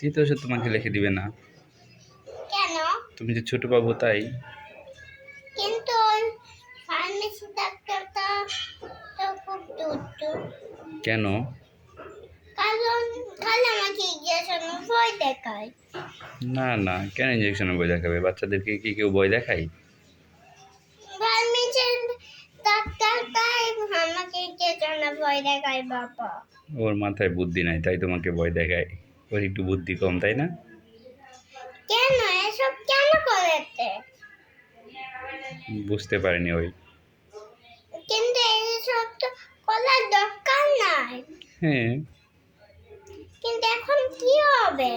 তৃতীয় ওষুধ তোমাকে লিখে দিবে না। কেন? তুমি যে ছোট বাবু তাই? কিন্তু ফার্মেসি ডাক্তারটা তো খুব দূর কেন? কারণ কাল আমাকে ইঞ্জেকশন ভয় দেখায়। না না কেন ইঞ্জেকশনের বই দেখাবে? বাচ্চাদেরকে কি কেউ বই দেখায়? ভয় ওর মাথায় বুদ্ধি নাই তাই তোমাকে ভয় দেখায়। ওর একটু বুদ্ধি কম তাই না? কেন? এসব কেন করেছে বুঝতে পারেনি ওই। কিন্তু এসব তো করার দরকার নাই। হ্যাঁ। কিন্তু এখন কি হবে?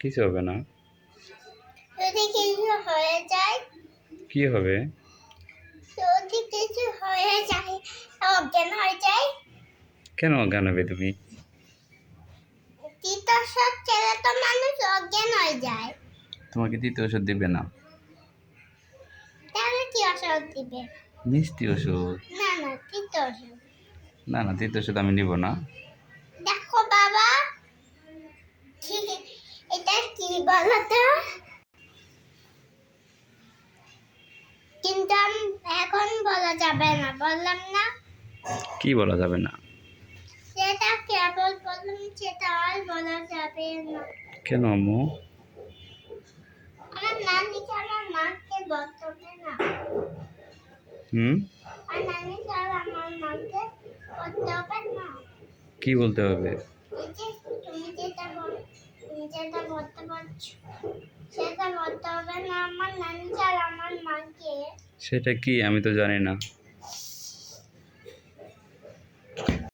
কিছু হবে না। যদি কিছু হয়ে যায়? কি হবে? যদি কিছু হয়ে যায় অজ্ঞান হয়ে যায়? কেন অজ্ঞান হবে তুমি তৃতীয় সব ছেলে তো মানুষ অজ্ঞান হয়ে যায়। তোমাকে ওষুধ দিবে না। তাহলে কি ওষুধ দিবে? মিষ্টি ওষুধ? না না ওষুধ। না না ওষুধ আমি নিব না। দেখো বাবা এটা কি বলো তো কিন্তু এখন বলা যাবে না বললাম না। কি বলা যাবে না? সেটা কেবল বললাম সেটা আর বলা যাবে না। কেন আম্মু? হুম? কি বলতে হবে? যেটা বলতে পারছ সেটা বলতে হবে না। আমার আর আমার মাকে সেটা কি? আমি তো জানি না।